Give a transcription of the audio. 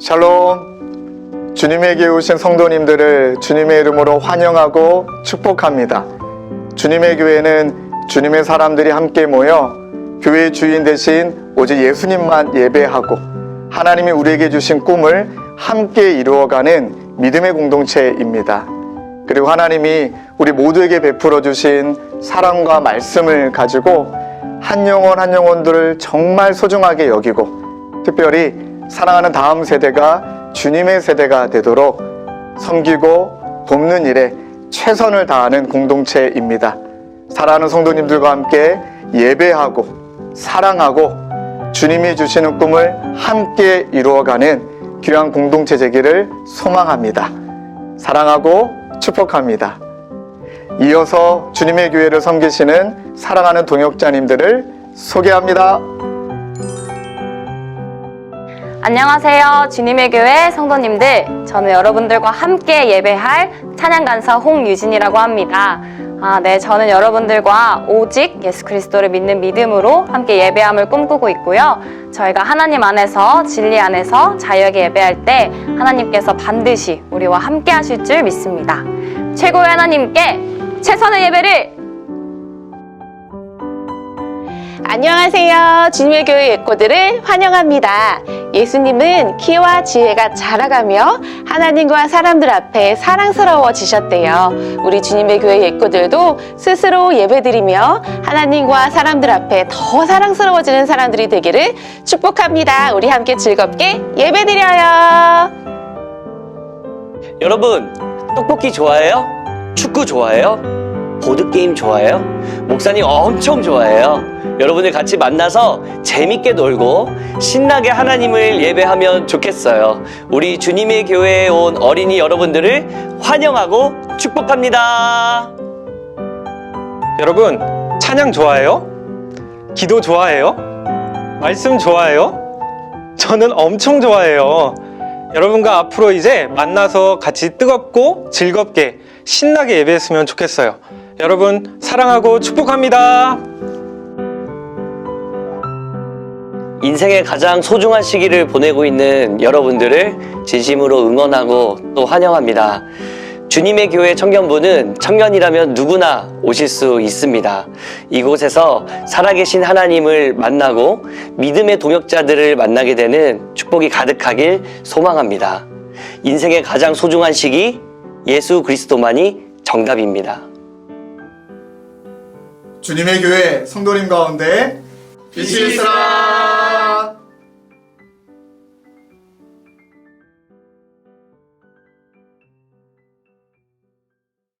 샬롬. 주님에게 오신 성도님들을 주님의 이름으로 환영하고 축복합니다. 주님의 교회는 주님의 사람들이 함께 모여 교회의 주인 대신 오직 예수님만 예배하고 하나님이 우리에게 주신 꿈을 함께 이루어가는 믿음의 공동체입니다. 그리고 하나님이 우리 모두에게 베풀어 주신 사랑과 말씀을 가지고 한 영혼 한 영혼들을 정말 소중하게 여기고 특별히 사랑하는 다음 세대가 주님의 세대가 되도록 섬기고 돕는 일에 최선을 다하는 공동체입니다. 사랑하는 성도님들과 함께 예배하고 사랑하고 주님이 주시는 꿈을 함께 이루어가는 귀한 공동체 되기를 소망합니다. 사랑하고 축복합니다. 이어서 주님의 교회를 섬기시는 사랑하는 동역자님들을 소개합니다. 안녕하세요. 주님의 교회 성도님들. 저는 여러분들과 함께 예배할 찬양간사 홍유진이라고 합니다. 아, 네. 저는 여러분들과 오직 예수 그리스도를 믿는 믿음으로 함께 예배함을 꿈꾸고 있고요. 저희가 하나님 안에서, 진리 안에서 자유하게 예배할 때 하나님께서 반드시 우리와 함께 하실 줄 믿습니다. 최고의 하나님께 최선의 예배를 안녕하세요. 주님의 교회 예꼬들을 환영합니다. 예수님은 키와 지혜가 자라가며 하나님과 사람들 앞에 사랑스러워지셨대요. 우리 주님의 교회 예꼬들도 스스로 예배드리며 하나님과 사람들 앞에 더 사랑스러워지는 사람들이 되기를 축복합니다. 우리 함께 즐겁게 예배드려요. 여러분, 떡볶이 좋아해요? 축구 좋아해요? 보드게임 좋아해요? 목사님 엄청 좋아해요. 여러분들 같이 만나서 재밌게 놀고 신나게 하나님을 예배하면 좋겠어요. 우리 주님의 교회에 온 어린이 여러분들을 환영하고 축복합니다. 여러분, 찬양 좋아해요? 기도 좋아해요? 말씀 좋아해요? 저는 엄청 좋아해요. 여러분과 앞으로 이제 만나서 같이 뜨겁고 즐겁게 신나게 예배했으면 좋겠어요. 여러분, 사랑하고 축복합니다. 인생의 가장 소중한 시기를 보내고 있는 여러분들을 진심으로 응원하고 또 환영합니다. 주님의 교회 청년부는 청년이라면 누구나 오실 수 있습니다. 이곳에서 살아계신 하나님을 만나고 믿음의 동역자들을 만나게 되는 축복이 가득하길 소망합니다. 인생의 가장 소중한 시기, 예수 그리스도만이 정답입니다. 주님의 교회 성도님 가운데 빛이 있으라